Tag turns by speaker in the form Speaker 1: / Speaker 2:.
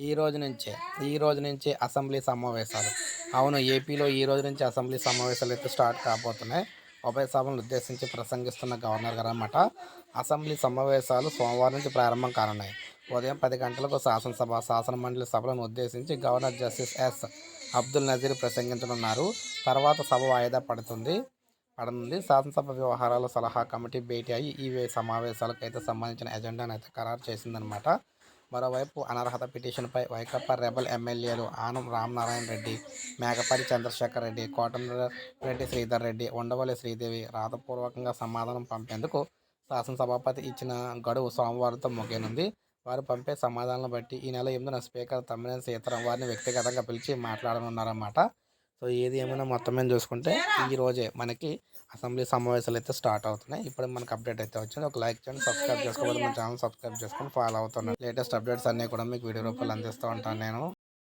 Speaker 1: ఈ రోజు నుంచే ఈ రోజు నుంచే అసెంబ్లీ సమావేశాలు. అవును ఏపీలో ఈ రోజు నుంచి అసెంబ్లీ సమావేశాలు అయితే స్టార్ట్ కాబోతున్నాయి. ఉభయ సభలను ఉద్దేశించి ప్రసంగిస్తున్న గవర్నర్ గారు అన్నమాట అసెంబ్లీ సమావేశాలు సోమవారం నుంచి ప్రారంభం కానున్నాయి. ఉదయం పది గంటలకు శాసనసభ శాసన మండలి సభలను ఉద్దేశించి governor justice S. Abdul Nazeer ప్రసంగించనున్నారు. తర్వాత సభ వాయిదా పడుతుంది. పడనుంది. శాసనసభ వ్యవహారాల సలహా కమిటీ భేటీ అయ్యి ఈ వే- సమావేశాలకు అయితే సంబంధించిన ఎజెండాను అయితే ఖరారు చేసిందనమాట మరోవైపు అనర్హత పిటిషన్పై వైకాపా రెబల్ ఎమ్మెల్యేలు ఆనం రామనారాయణ రెడ్డి మేకపాటి చంద్రశేఖర్ రెడ్డి కోటమిరెడ్డి శ్రీధర్ రెడ్డి ఉండవల్లి శ్రీదేవి రాతపూర్వకంగా సమాధానం పంపేందుకు శాసనసభాపతి ఇచ్చిన గడువు సోమవారంతో ముగియనుంది. వారు పంపే సమాధానాలను బట్టి ఈ నెల ఎనిమిదిన స్పీకర్ తమ్మినేని సీతారాం వారిని వ్యక్తిగతంగా పిలిచి మాట్లాడనున్నారన్నమాట. సో ఏది ఏమైనా మొత్తం మీద చూసుకుంటే ఈ రోజే మనకి అసెంబ్లీ సమావేశాలు అయితే స్టార్ట్ అవుతున్నాయి. ఇప్పుడు మనకి అప్డేట్ అయితే వచ్చింది. ఒక లైక్ చేయండి సబ్స్క్రైబ్ చేసుకోవాలి మన ఛానల్ సబ్స్క్రైబ్ చేసుకొని ఫాలో అవుతున్నాను లేటెస్ట్ అప్డేట్స్ అన్నీ కూడా మీకు వీడియో రూపాయలు అందిస్తూ ఉంటాను నేను.